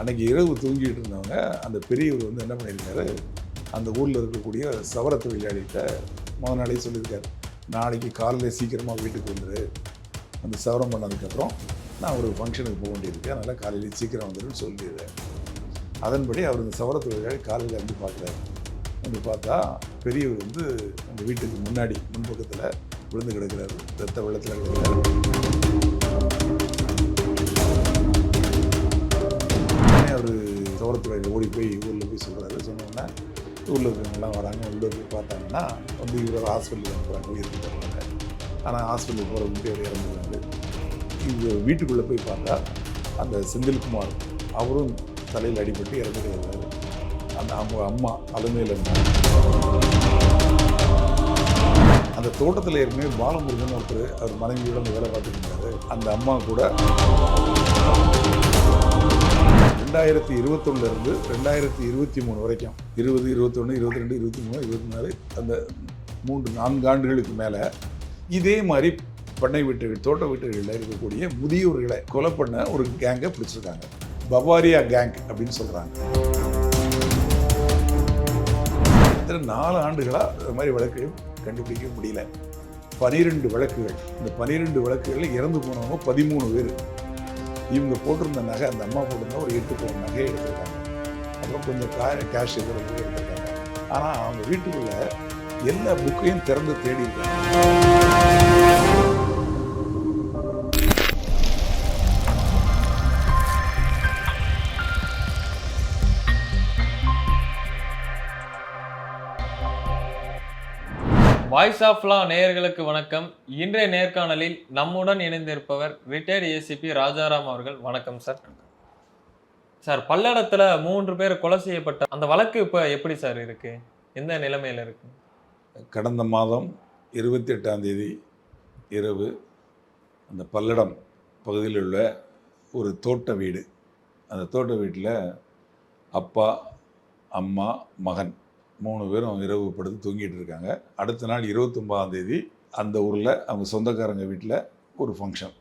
அன்றைக்கி இரவு தூங்கிட்டு இருந்தவங்க அந்த பெரியவர் வந்து என்ன பண்ணியிருக்காரு அந்த ஊரில் இருக்கக்கூடிய சவர தொழிலாளிகிட்ட முத நாளே சொல்லியிருக்காரு நாளைக்கு காலையில் சீக்கிரமாக வீட்டுக்கு வந்துரு. அந்த சவரம் பண்ணதுக்கப்புறம் நான் ஒரு ஃபங்க்ஷனுக்கு போக வேண்டியிருக்கு. அதனால் காலையில் சீக்கிரம் வந்துருன்னு சொல்லிடுறேன். அதன்படி அவர் இந்த சவர தொழிலாளி காலையில் வந்து பார்க்குறாரு. வந்து பார்த்தா பெரியவர் வந்து அந்த வீட்டுக்கு முன்னாடி முன்பக்கத்தில் விழுந்து கிடக்கிறாரு. ரத்த வெள்ளத்தில் கிடக்கிறாரு. அவர் ஓடி போய் ஊரில் போய் சொல்கிறாரு சொன்னோன்னா ஊரில் இருக்கிறவங்கலாம் வராங்க உள்ளே போய் பார்த்தாங்கன்னா வந்து இவர் ஹாஸ்பிட்டலுக்கு அனுப்புகிறாங்க உயிருக்கு போகிறாங்க ஆனால் ஹாஸ்பிட்டலுக்கு போகிற முன்னாடி அவர் இறந்துருவாங்க இவர் வீட்டுக்குள்ளே போய் பார்த்தா அந்த செந்தில்குமார் அவரும் தலையில் அடிபட்டு இறந்து அந்த அவங்க அம்மா அலுமையில் இருந்தாங்க. அந்த தோட்டத்தில் ஏற்கனவே பாலமுருகன் ஒருத்தர் அவர் மனைவியோட அந்த வேலை பார்த்துட்டு இருந்தாரு. அந்த அம்மா கூட ரெண்டாயிரத்தி இருபத்தொன்னுலேருந்து ரெண்டாயிரத்தி இருபத்தி மூணு வரைக்கும். இருபது இருபத்தொன்று இருபத்தி ரெண்டு இருபத்தி மூணு இருபத்தி நாலு அந்த மூன்று நான்கு ஆண்டுகளுக்கு மேலே இதே மாதிரி பண்ணை வீட்டுகள் தோட்ட வீட்டுகளில் இருக்கக்கூடிய முதியோர்களை கொலை பண்ண ஒரு கேங்கை பிடிச்சிருக்காங்க. பவாரியா கேங் அப்படின்னு சொல்கிறாங்க கிட்டத்தட்ட நாலு ஆண்டுகளாக இந்த மாதிரி வழக்குகள் கண்டுபிடிக்க முடியல. பனிரெண்டு வழக்குகள். இந்த பனிரெண்டு வழக்குகளில் இறந்து போனவங்க பதிமூணு பேர். இவங்க போட்டிருந்த நகை அந்த அம்மா போட்டிருந்த ஒரு எட்டு பவுன் நகையை எடுத்திருக்காங்க. அப்புறம் கொஞ்சம் கா கேஷ் இதில் போய் எடுத்திருக்காங்க. ஆனால் அவங்க வீட்டுக்குள்ளே எல்லா புக்கையும் திறந்து தேடி இருக்காங்க வாய்ஸ் ஆஃப் லா நேயர்களுக்கு வணக்கம். இன்றைய நேர்காணலில் நம்முடன் இணைந்திருப்பவர் ரிட்டையர்ட் ஏசிபி ராஜாராம் அவர்கள். வணக்கம் சார் சார் பல்லடத்தில் மூன்று பேர் கொலை செய்யப்பட்ட அந்த வழக்கு இப்போ எப்படி சார் இருக்கு? எந்த நிலைமையில் இருக்கு? கடந்த மாதம் இருபத்தி எட்டாம் தேதி இரவு அந்த பல்லடம் பகுதியில் உள்ள ஒரு தோட்ட வீடு. அந்த தோட்ட வீட்டில் அப்பா அம்மா மகன் மூணு பேரும் இரவு படுத்து தூங்கிட்டு இருக்காங்க. அடுத்த நாள் இருபத்தொம்பதாம் தேதி அந்த ஊரில் அவங்க சொந்தக்காரங்க வீட்டில் ஒரு ஃபங்க்ஷன்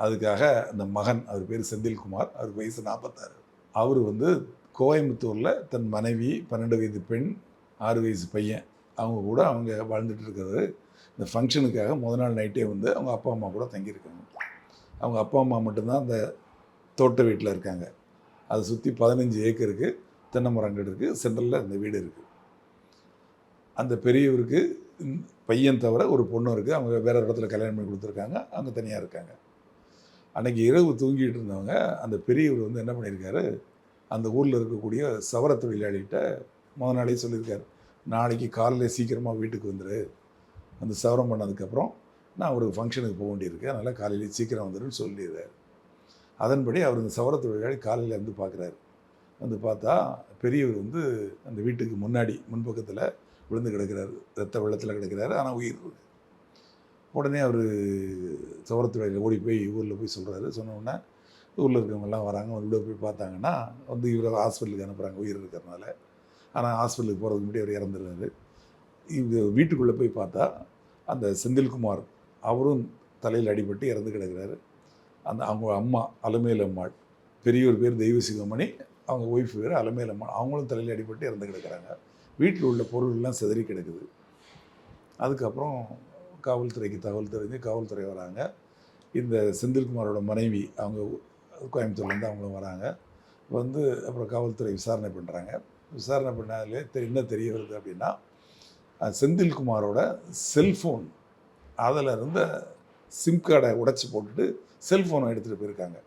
அதுக்காக அந்த மகன் அவர் பேர் செந்தில்குமார் அவர் வயசு நாற்பத்தாறு அவர் வந்து கோயம்புத்தூரில் தன் மனைவி பன்னெண்டு வயது பெண் ஆறு வயசு பையன் அவங்க கூட அவங்க வாழ்ந்துட்டு இருக்கிறது. இந்த ஃபங்க்ஷனுக்காக முத நாள் நைட்டே வந்து அவங்க அப்பா அம்மா கூட தங்கியிருக்காங்க. அவங்க அப்பா அம்மா மட்டும்தான் அந்த தோட்ட வீட்டில் இருக்காங்க. அதை சுற்றி பதினஞ்சு ஏக்கருக்கு தென்னை மரங்கள் இருக்குது சென்டரில் அந்த வீடு இருக்குது அந்த பெரியவருக்கு பையன் தவிர ஒரு பொண்ணு இருக்குது. அவங்க வேறு ஒரு இடத்துல கல்யாணம் பண்ணி கொடுத்துருக்காங்க. அவங்க தனியாக இருக்காங்க. அன்றைக்கி இரவு தூங்கிட்டு இருந்தவங்க அந்த பெரியவர் வந்து என்ன பண்ணியிருக்காரு? அந்த ஊரில் இருக்கக்கூடிய சவர தொழிலாளிகிட்ட முத நாளே சொல்லியிருக்காரு. நாளைக்கு காலையில் சீக்கிரமாக வீட்டுக்கு வந்துடு அந்த சவரம் பண்ணதுக்கப்புறம் நான் ஒரு ஃபங்க்ஷனுக்கு போக வேண்டியிருக்கு. அதனால் காலையில் சீக்கிரம் வந்துடுன்னு சொல்லிடுறாரு. அதன்படி அவர் இந்த சவர தொழிலாளி காலையில் வந்து பார்க்குறாரு வந்து பார்த்தா பெரியவர் வந்து அந்த வீட்டுக்கு முன்னாடி முன்பக்கத்தில் விழுந்து கிடக்கிறாரு. ரத்த வெள்ளத்தில் கிடக்கிறாரு. ஆனால் உயிர். உடனே அவர் சவரத்துறையில் ஓடி போய் ஊரில் போய் சொல்கிறாரு சொன்னோடனே ஊரில் இருக்கவங்கெல்லாம் வராங்க. உள்ளே போய் பார்த்தாங்கன்னா வந்து இவரை ஹாஸ்பிட்டலுக்கு அனுப்புகிறாங்க உயிர் இருக்கிறனால ஆனால் ஹாஸ்பிட்டலுக்கு போகிறதுக்கு முன்னாடி அவர் இறந்துடுறாரு. இது வீட்டுக்குள்ளே போய் பார்த்தா அந்த செந்தில்குமார் அவரும் தலையில் அடிபட்டு இறந்து கிடக்கிறாரு. அந்த அவங்க அம்மா அலமேல் அம்மாள் பெரியோர் பேர் தெய்வ சிவமணி அவங்க ஒய்ஃப் பேர் அலமேல் அம்மாள் அவங்களும் தலையில் அடிபட்டு இறந்து கிடக்கிறாங்க. வீட்டில் உள்ள பொருள்லாம் சிதறி கிடக்குது. அதுக்கப்புறம் காவல்துறைக்கு தகவல் தெரிஞ்சு காவல்துறை வராங்க. இந்த செந்தில்குமாரோட மனைவி அவங்க கோயம்புத்தூர்லேருந்து அவங்களும் வராங்க. வந்து அப்புறம் காவல்துறை விசாரணை பண்ணுறாங்க விசாரணை பண்ணாலே தெரி என்ன தெரிய வருது அப்படின்னா செந்தில்குமாரோட செல்ஃபோன் அதில் இருந்த சிம் கார்டை உடச்சி போட்டுட்டு செல்ஃபோனை எடுத்துகிட்டு போயிருக்காங்க.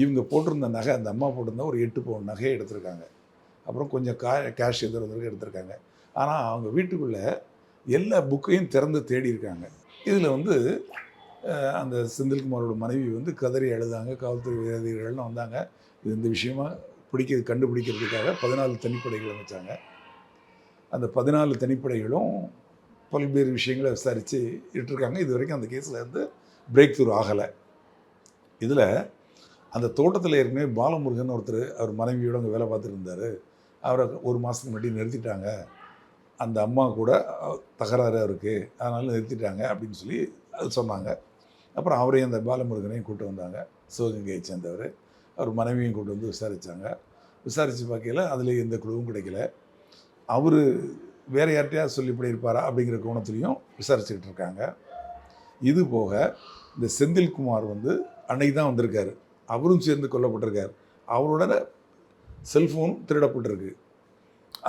இவங்க போட்டிருந்த நகை அந்த அம்மா போட்டிருந்த ஒரு எட்டு பவுன் நகையை எடுத்திருக்காங்க. அப்புறம் கொஞ்சம் கா கேஷ் எதிர்க்கு எடுத்திருக்காங்க. ஆனால் அவங்க வீட்டுக்குள்ளே எல்லா புக்கையும் திறந்து தேடி இருக்காங்க இதில் வந்து அந்த செந்தில்குமாரோட மனைவி வந்து கதறி அழுதாங்க. காவல்துறை அதிகாரிகள்லாம் வந்தாங்க. இது இந்த விஷயமா பிடிக்க கண்டுபிடிக்கிறதுக்காக பதினாலு தனிப்படைகள் அமைச்சாங்க. அந்த பதினாலு தனிப்படைகளும் பல்வேறு விஷயங்களை விசாரித்து இட்டிருக்காங்க. இது வரைக்கும் அந்த கேஸில் வந்து பிரேக் த்ரூ ஆகலை. இதில் அந்த தோட்டத்தில் ஏற்கனவே பாலமுருகன் ஒருத்தர் அவர் மனைவியோட அங்கே வேலை பார்த்துட்டு இருந்தார். அவரை ஒரு மாதத்துக்கு முன்னாடி நிறுத்திட்டாங்க. அந்த அம்மா கூட தகராறாக தகராறு இருக்குது அதனால் நிறுத்திட்டாங்க அப்படின்னு சொல்லி அது சொன்னாங்க. அப்புறம் அவரையும் அந்த பாலமுருகனையும் கூட்டு வந்தாங்க. சிவகங்கையை சேர்ந்தவர். அவர் மனைவியும் கூட்டு வந்து விசாரித்தாங்க விசாரித்து பார்க்கையில் அதில் எந்த குழுவும் கிடைக்கல. அவர் வேறு யார்கிட்டயா சொல்லி இப்படி இருப்பாரா அப்படிங்கிற கோணத்துலையும் விசாரிச்சுக்கிட்டு இருக்காங்க. இது போக இந்த செந்தில்குமார் வந்து அன்னைக்கு தான் வந்திருக்காரு. அவரும் சேர்ந்து கொல்லப்பட்டிருக்கார். அவரோட செல்ஃபோன் திருடப்பட்டிருக்கு.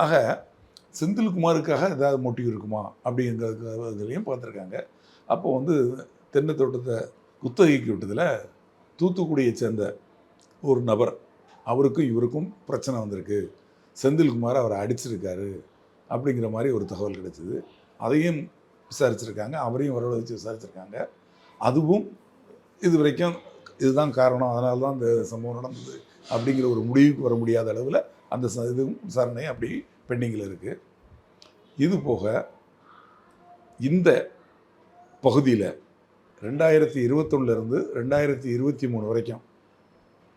ஆக செந்தில்குமாருக்காக ஏதாவது மோட்டிவ் இருக்குமா? அப்படிங்கிறதுலையும் பார்த்துருக்காங்க. அப்போ வந்து தென்னை தோட்டத்தை குத்தகைக்கு விட்டதில் தூத்துக்குடியை சேர்ந்த ஒரு நபர் அவருக்கும் இவருக்கும் பிரச்சனை வந்திருக்கு. செந்தில்குமார் அவரை அடிச்சிருக்காரு அப்படிங்கிற மாதிரி ஒரு தகவல் கிடைச்சிது. அதையும் விசாரிச்சிருக்காங்க அவரையும் வரவழைச்சு விசாரிச்சிருக்காங்க. அதுவும் இது வரைக்கும் இதுதான் காரணம். அதனால தான் இந்த சம்பவம் நடந்தது. அப்படிங்கிற ஒரு முடிவுக்கு வர முடியாத அளவில் அந்த ச- இதுவும் விசாரணை அப்படி பெண்டிங்கில் இருக்குது இது போக இந்த பகுதியில் ரெண்டாயிரத்தி இருபத்தொன்னுலேருந்து ரெண்டாயிரத்தி இருபத்தி மூணு வரைக்கும்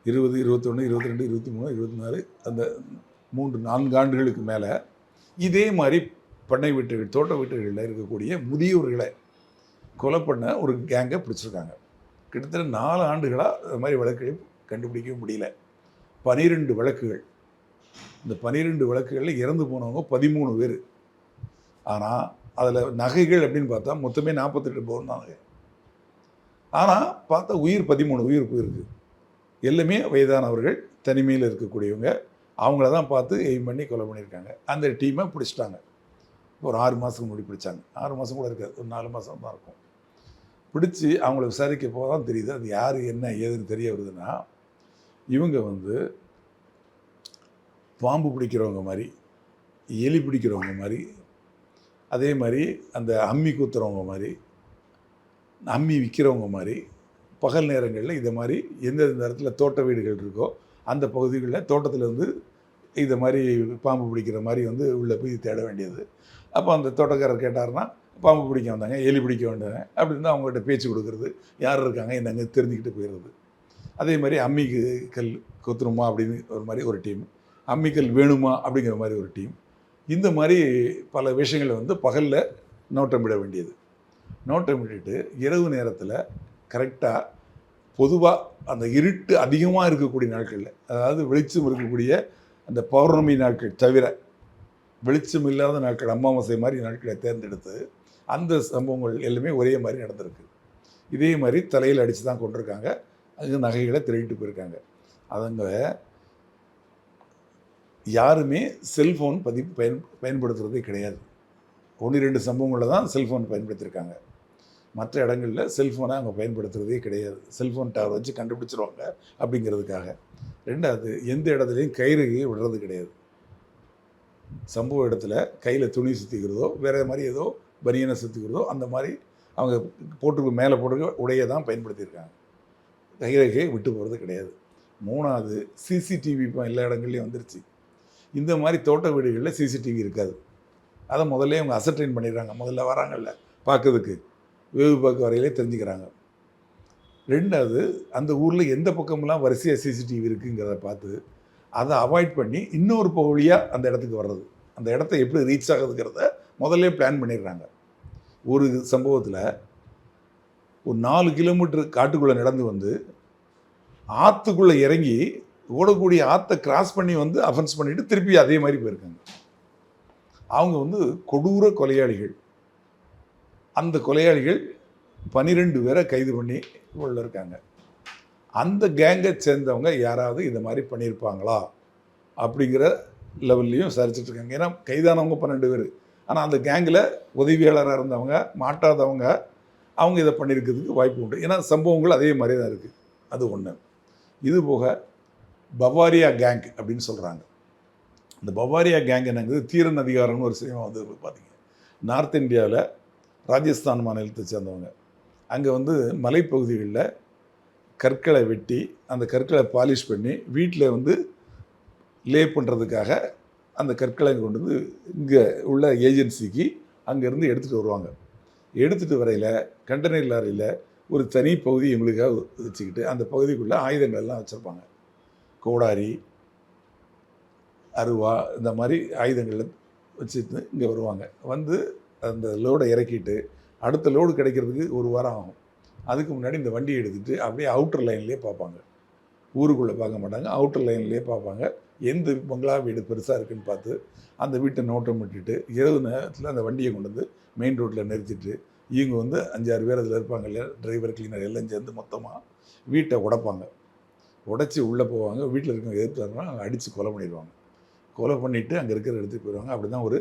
இருபது இருபத்தொன்று இருபத்தி ரெண்டு இருபத்தி மூணு இருபத்தி நாலு அந்த மூன்று நான்கு ஆண்டுகளுக்கு மேலே இதே மாதிரி பண்ணை வீட்டுகள் தோட்ட வீட்டுகளில் இருக்கக்கூடிய முதியோர்களை கொலை பண்ண ஒரு கேங்கை பிடிச்சிருக்காங்க. கிட்டத்தட்ட நாலு ஆண்டுகளாக அது மாதிரி வழக்கு கண்டுபிடிக்கவும் முடியல. பனிரெண்டு வழக்குகள். இந்த பனிரெண்டு வழக்குகளில் இறந்து போனவங்க பதிமூணு பேர். ஆனால் அதில் நகைகள் அப்படின்னு பார்த்தா மொத்தமே நாற்பத்தெட்டு பவுன் தான் நகை. ஆனால் பார்த்தா உயிர் பதிமூணு உயிர் போயிருக்கு. எல்லாமே வயதானவர்கள் தனிமையில் இருக்கக்கூடியவங்க. அவங்கள தான் பார்த்து எய்ம் பண்ணி கொலை பண்ணியிருக்காங்க. அந்த டீமை பிடிச்சிட்டாங்க. ஒரு ஆறு மாதத்துக்கு முன்னாடி பிடிச்சாங்க. ஆறு மாதம் கூட இருக்காது. ஒரு நாலு மாதம் தான் இருக்கும். பிடிச்சி அவங்கள விசாரிக்க போக தான் தெரியுது. அது யார் என்ன ஏதுன்னு தெரிய வருதுன்னா இவங்க வந்து பாம்பு பிடிக்கிறவங்க மாதிரி எலி பிடிக்கிறவங்க மாதிரி அதே மாதிரி அந்த அம்மி குத்துறவங்க மாதிரி அம்மி விற்கிறவங்க மாதிரி பகல் நேரங்களில் இதை மாதிரி எந்தெந்த இடத்துல தோட்ட வீடுகள் இருக்கோ அந்த பகுதிகளில் தோட்டத்தில் வந்து இதை மாதிரி பாம்பு பிடிக்கிற மாதிரி வந்து உள்ளே போய் தேட வேண்டியது. அப்போ அந்த தோட்டக்காரர் கேட்டாருன்னா பாம்பு பிடிக்க வந்தாங்க எலி பிடிக்க வந்தாங்க அப்படின்னு அவங்ககிட்ட பேச்சு கொடுக்குறது. யார் இருக்காங்க என்னங்க தெரிஞ்சுக்கிட்டு போயிடுறது. அதே மாதிரி அம்மிக்கு கல் அப்படின்னு ஒரு மாதிரி ஒரு டீம் அம்மிக்கல் வேணுமா அப்படிங்கிற மாதிரி ஒரு டீம் இந்த மாதிரி பல விஷயங்களை வந்து பகலில் நோட்டமிட வேண்டியது. நோட்டமிட்டுட்டு இரவு நேரத்தில் கரெக்டாக பொதுவாக அந்த இருட்டு அதிகமாக இருக்கக்கூடிய நாட்களில் அதாவது வெளிச்சம் இருக்கக்கூடிய அந்த பௌர்ணமி நாட்கள் தவிர வெளிச்சம் இல்லாத நாட்கள் அமாவாசை மாதிரி நாட்களை தேர்ந்தெடுத்து அந்த சம்பவங்கள் எல்லாமே ஒரே மாதிரி நடந்திருக்கு. இதே மாதிரி தலையில் அடித்து தான் கொண்டிருக்காங்க. அது நகைகளை திருடிட்டு போயிருக்காங்க. அதுங்க யாருமே செல்ஃபோன் பதிப்பு பயன் பயன்படுத்துகிறதே கிடையாது. ஒன்று ரெண்டு சம்பவங்களில் தான் செல்ஃபோன் பயன்படுத்தியிருக்காங்க மற்ற இடங்களில் செல்ஃபோனை அவங்க பயன்படுத்துகிறதே கிடையாது. செல்ஃபோன் டவர் வச்சு கண்டுபிடிச்சிருவாங்க அப்படிங்கிறதுக்காக. ரெண்டாவது எந்த இடத்துலையும் கயிறு விடுறது கிடையாது. சம்பவ இடத்துல கையில் துணி சுற்றிக்கிறதோ வேறு மாதிரி ஏதோ பனியனை சுற்றிக்கிறதோ அந்த மாதிரி அவங்க போட்டு மேலே போட்டு உடையை தான் பயன்படுத்தியிருக்காங்க. கைரேகையை விட்டு போகிறது கிடையாது. மூணாவது சிசிடிவி இப்போ எல்லா இடங்கள்லையும் வந்துருச்சு. இந்த மாதிரி தோட்ட வீடுகளில் சிசிடிவி இருக்காது. அதை முதல்ல அவங்க அசர்டைன் பண்ணிடுறாங்க. முதல்ல வராங்கல்ல பார்க்கறதுக்கு. வேவு பார்க்க வரையிலே தெரிஞ்சுக்கிறாங்க. ரெண்டாவது அந்த ஊரில் எந்த பக்கமெல்லாம் வரிசையாக சிசிடிவி இருக்குங்கிறத பார்த்து அதை அவாய்ட் பண்ணி இன்னொரு வழியாக அந்த இடத்துக்கு வர்றது. அந்த இடத்த எப்படி ரீச் ஆகுதுங்கிறத முதல்ல பிளான் பண்ணிடுறாங்க. ஒரு சம்பவத்தில் ஒரு நாலு கிலோமீட்டர் காட்டுக்குள்ளே நடந்து வந்து ஆற்றுக்குள்ளே இறங்கி ஓடக்கூடிய ஆற்றை கிராஸ் பண்ணி வந்து அஃபென்ஸ் பண்ணிட்டு திருப்பி அதே மாதிரி போயிருக்காங்க. அவங்க வந்து கொடூர கொலையாளிகள். அந்த கொலையாளிகள் பன்னிரெண்டு பேரை கைது பண்ணி உள்ள இருக்காங்க. அந்த கேங்கை சேர்ந்தவங்க யாராவது இந்த மாதிரி பண்ணியிருப்பாங்களா? அப்படிங்கிற லெவல்லையும் விசாரிச்சுட்டு இருக்காங்க. ஏன்னா கைதானவங்க பன்னெண்டு பேர். ஆனால் அந்த கேங்கில் உதவியாளராக இருந்தவங்க மாட்டாதவங்க அவங்க இதை பண்ணியிருக்கிறதுக்கு வாய்ப்பு உண்டு. ஏன்னா சம்பவங்கள் அதே மாதிரி தான் இருக்குது அது ஒன்று இது போக பவாரியா கேங் அப்படின்னு சொல்கிறாங்க இந்த பவாரியா கேங் என்னங்கிறது தீரன் அதிகாரம்னு ஒரு சினிமா வந்து பார்த்தீங்க நார்த் இந்தியாவில் ராஜஸ்தான் மாநிலத்தை சேர்ந்தவங்க. அங்கே வந்து மலைப்பகுதிகளில் கற்களை வெட்டி அந்த கற்களை பாலிஷ் பண்ணி வீட்டில் வந்து லே பண்ணுறதுக்காக அந்த கற்களை கொண்டு வந்து இங்கே உள்ள ஏஜென்சிக்கு அங்கேருந்து எடுத்துகிட்டு வருவாங்க. எடுத்துகிட்டு வரையில் கண்டெய்னர் லாரியில் ஒரு தனி பகுதி எங்களுக்காக வச்சுக்கிட்டு அந்த பகுதிக்குள்ளே ஆயுதங்கள் எல்லாம் வச்சுருப்பாங்க. கோடாரி அருவா இந்த மாதிரி ஆயுதங்கள் வச்சுட்டு இங்கே வருவாங்க. வந்து அந்த லோடை இறக்கிட்டு அடுத்த லோடு கிடைக்கிறதுக்கு ஒரு வாரம் ஆகும். அதுக்கு முன்னாடி இந்த வண்டியை எடுத்துகிட்டு அப்படியே அவுட்டர் லைன்லேயே பார்ப்பாங்க. ஊருக்குள்ளே பார்க்க மாட்டாங்க. அவுட்டர் லைன்லேயே பார்ப்பாங்க. எந்த பங்களா வீடு பெருசாக இருக்குன்னு பார்த்து அந்த வீட்டை நோட்டம் விட்டுட்டு இரவு நேரத்தில் அந்த வண்டியை கொண்டு வந்து மெயின் ரோட்டில் நிறுத்திட்டு இவங்க வந்து அஞ்சாறு பேர் அதில் இருப்பாங்க இல்லையா? டிரைவர் கிளீனர் எல்லாம் சேர்ந்து மொத்தமாக வீட்டை உடைப்பாங்க. உடச்சி உள்ளே போவாங்க. வீட்டில் இருக்கவங்க எதிர்த்தாங்கன்னா அடித்து கொலை பண்ணிடுவாங்க. கொலை பண்ணிவிட்டு அங்கே இருக்கிற இடத்துக்கு போயிடுவாங்க. அப்படி தான் ஒரு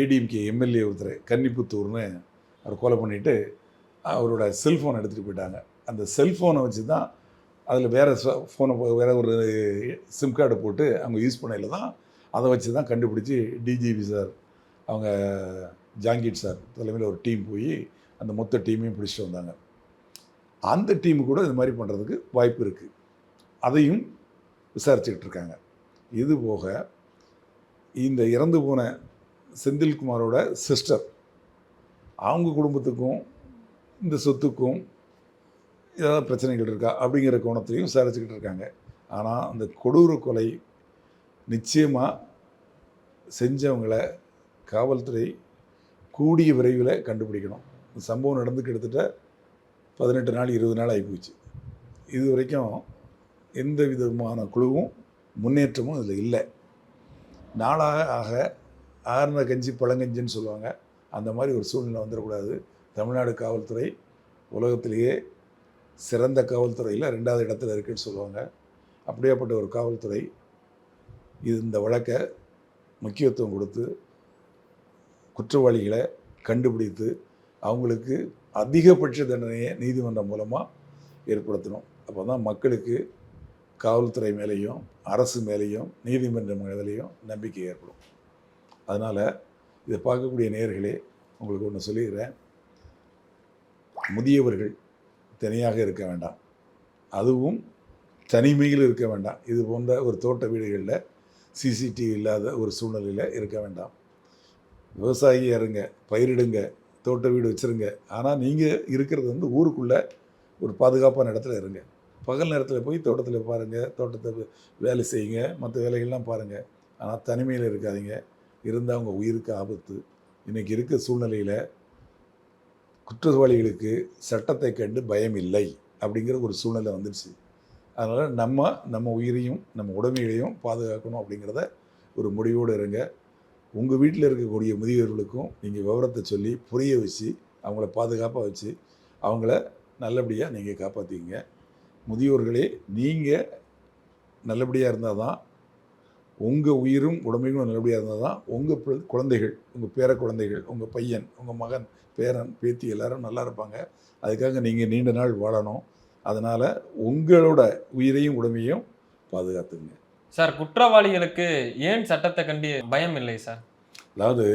ஏடிஎம்கே எம்எல்ஏ ஒருத்தர் கன்னிப்புத்தூர்னு அவர் கொலை பண்ணிவிட்டு அவரோட செல்ஃபோனை எடுத்துகிட்டு போயிட்டாங்க. அந்த செல்ஃபோனை வச்சு தான் அதில் வேறு ஃபோனை வேறு ஒரு சிம் கார்டு போட்டு அவங்க யூஸ் பண்ணையில் தான் அதை வச்சு தான் கண்டுபிடிச்சி டிஜிபி சார் அவங்க ஜாங்கிட் சார் தலைமையில் ஒரு டீம் போய் அந்த மொத்த டீமையும் பிடிச்சிட்டு வந்தாங்க. அந்த டீம் கூட இது மாதிரி பண்ணுறதுக்கு வாய்ப்பு இருக்குது அதையும் விசாரிச்சுக்கிட்டு இருக்காங்க. இது போக இந்த இறந்து போன செந்தில்குமாரோட சிஸ்டர் அவங்க குடும்பத்துக்கும் இந்த சொத்துக்கும் ஏதாவது பிரச்சனைகள் இருக்கா அப்படிங்கிற கோணத்தையும் விசாரிச்சுக்கிட்டு இருக்காங்க. ஆனால் அந்த கொடூர கொலை நிச்சயமாக செஞ்சவங்கள காவல்துறை கூடிய விரைவில் கண்டுபிடிக்கணும். இந்த சம்பவம் நடந்து கிட்டத்தட்ட பதினெட்டு நாள் இருபது நாள் ஆகிப்போச்சு. இது வரைக்கும் எந்த விதமான குழுவும் முன்னேற்றமும் இதில் இல்லை. நாளாக ஆக ஆறுன கஞ்சி பழங்கஞ்சின்னு சொல்லுவாங்க. அந்த மாதிரி ஒரு சூழ்நிலை வந்துடக்கூடாது. தமிழ்நாடு காவல்துறை உலகத்திலேயே சிறந்த காவல்துறையில் ரெண்டாவது இடத்துல இருக்குன்னு சொல்லுவாங்க. அப்படியேப்பட்ட ஒரு காவல்துறை இது இந்த வழக்கை முக்கியத்துவம் கொடுத்து குற்றவாளிகளை கண்டுபிடித்து அவங்களுக்கு அதிகபட்ச தண்டனையை நீதிமன்றம் மூலமாக ஏற்படுத்தணும். அப்போ தான் மக்களுக்கு காவல்துறை மேலேயும் அரசு மேலேயும் நீதிமன்றம் மேலேயும் நம்பிக்கை ஏற்படும். அதனால் இதை பார்க்கக்கூடிய நேர்களே உங்களுக்கு ஒன்று சொல்லிடுறேன். முதியவர்கள் தனியாக இருக்க வேண்டாம். அதுவும் தனிமையில் இருக்க வேண்டாம். இது போன்ற ஒரு தோட்ட வீடுகளில் சிசிடிவி இல்லாத ஒரு சூழ்நிலையில் இருக்க வேண்டாம். விவசாயி இறங்க பயிரிடுங்க. தோட்ட வீடு வச்சுருங்க. ஆனால் நீங்கள் இருக்கிறது வந்து ஊருக்குள்ளே ஒரு பாதுகாப்பான இடத்துல இருங்க. பகல் நேரத்தில் போய் தோட்டத்தில் பாருங்கள் தோட்டத்தை வேலை செய்யுங்க. மற்ற வேலைகள்லாம் பாருங்கள் ஆனால் தனிமையில் இருக்காதீங்க. இருந்தால் அவங்க உயிருக்கு ஆபத்து. இன்றைக்கி இருக்க சூழ்நிலையில் குற்றவாளிகளுக்கு சட்டத்தை கண்டு பயம் இல்லை அப்படிங்கிற ஒரு சூழ்நிலை வந்துடுச்சு அதனால் நம்ம நம்ம உயிரையும் நம்ம உடைமைகளையும் பாதுகாக்கணும் அப்படிங்கிறத ஒரு முடிவோடு இருங்க. உங்கள் வீட்டில் இருக்கக்கூடிய முதியவர்களுக்கும் நீங்கள் விவரத்தை சொல்லி புரிய வச்சு அவங்கள பாதுகாப்பாக வச்சு அவங்கள நல்லபடியாக நீங்கள் காப்பாற்றிங்க முதியோர்களே நீங்கள் நல்லபடியாக இருந்தால் தான் உங்கள் உயிரும் உடம்பையும் நல்லபடியாக இருந்தால் தான் உங்கள் குழந்தைகள் உங்கள் பேர குழந்தைகள் உங்கள் பையன் உங்கள் மகன் பேரன் பேத்தி எல்லாரும் நல்லா இருப்பாங்க. அதுக்காக நீங்கள் நீண்ட நாள் வாழணும். அதனால் உங்களோட உயிரையும் உடமையும் பாதுகாத்துங்க சார் குற்றவாளிகளுக்கு ஏன் சட்டத்தை கண்டி பயம் இல்லை சார்? அதாவது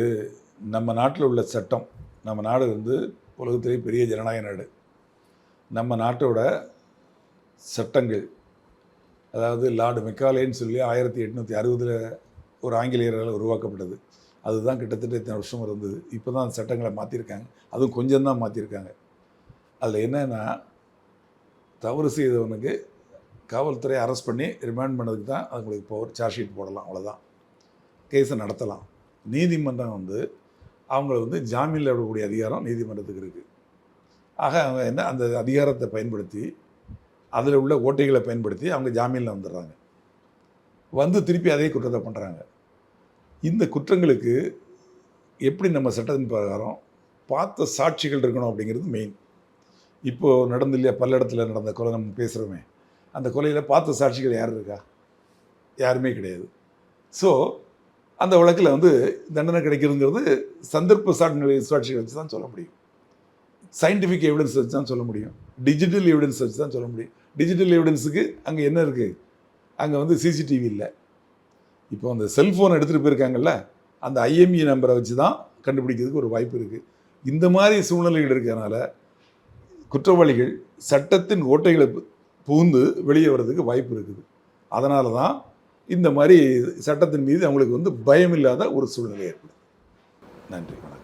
நம்ம நாட்டில் உள்ள சட்டம் நம்ம நாடு வந்து உலகத்திலே பெரிய ஜனநாயக நாடு. நம்ம நாட்டோட சட்டங்கள் அதாவது லார்டு மெக்காலேன்னு சொல்லி ஆயிரத்தி எட்நூற்றி அறுபதில் ஒரு ஆங்கிலேயரால் உருவாக்கப்பட்டது. அதுதான் கிட்டத்தட்ட இத்தனை வருஷம் இருந்தது. இப்போ தான் அந்த சட்டங்களை மாற்றிருக்காங்க அதுவும் கொஞ்சம் தான் மாற்றிருக்காங்க அதில் என்னென்னா தவறு செய்தவனுக்கு காவல்துறை அரெஸ்ட் பண்ணி ரிமாண்ட் பண்ணதுக்கு தான் அவங்களுக்கு பவர் சார்ஜ் ஷீட் போடலாம் அவ்வளோதான் கேஸை நடத்தலாம். நீதிமன்றம் வந்து அவங்கள வந்து ஜாமீனில் விடக்கூடிய அதிகாரம் நீதிமன்றத்துக்கு இருக்குது ஆக அவங்க என்ன அந்த அதிகாரத்தை பயன்படுத்தி அதில் உள்ள ஓட்டைகளை பயன்படுத்தி அவங்க ஜாமீனில் வந்துடுறாங்க. வந்து திருப்பி அதே குற்றத்தை பண்ணுறாங்க இந்த குற்றங்களுக்கு எப்படி நம்ம சட்டத்தின் பிரகாரம் பார்த்த சாட்சிகள் இருக்கணும் அப்படிங்கிறது மெயின் இப்போது நடந்து இல்லையா? பல்லடத்தில் நடந்த கொலை நம்ம பேசுகிறோமே அந்த கொலையில் பார்த்த சாட்சிகள் யார் இருக்கா? யாருமே கிடையாது. ஸோ அந்த வழக்கில் வந்து தண்டனை கிடைக்கிறதுங்கிறது சந்தர்ப்ப சாட்சி சாட்சிகள் வச்சு தான் சொல்ல முடியும். சயின்டிஃபிக் எவிடன்ஸ் வச்சு தான் சொல்ல முடியும். டிஜிட்டல் எவிடன்ஸ் வச்சு தான் சொல்ல முடியும். டிஜிட்டல் எவிடன்ஸுக்கு அங்கே என்ன இருக்குது அங்கே வந்து சிசிடிவி இல்லை. இப்போ அந்த செல்ஃபோன் எடுத்துகிட்டு போயிருக்காங்கல்ல அந்த ஐஎம்இ நம்பரை வச்சு தான் கண்டுபிடிக்கிறதுக்கு ஒரு வாய்ப்பு இருக்குது இந்த மாதிரி சூழ்நிலைகள் இருக்கிறதுனால குற்றவாளிகள் சட்டத்தின் ஓட்டைகளை பூந்து வெளியே வர்றதுக்கு வாய்ப்பு இருக்குது. அதனால தான் இந்த மாதிரி சட்டத்தின் மீது அவங்களுக்கு வந்து பயமில்லாத ஒரு சூழ்நிலை ஏற்படுது. நன்றி வணக்கம்.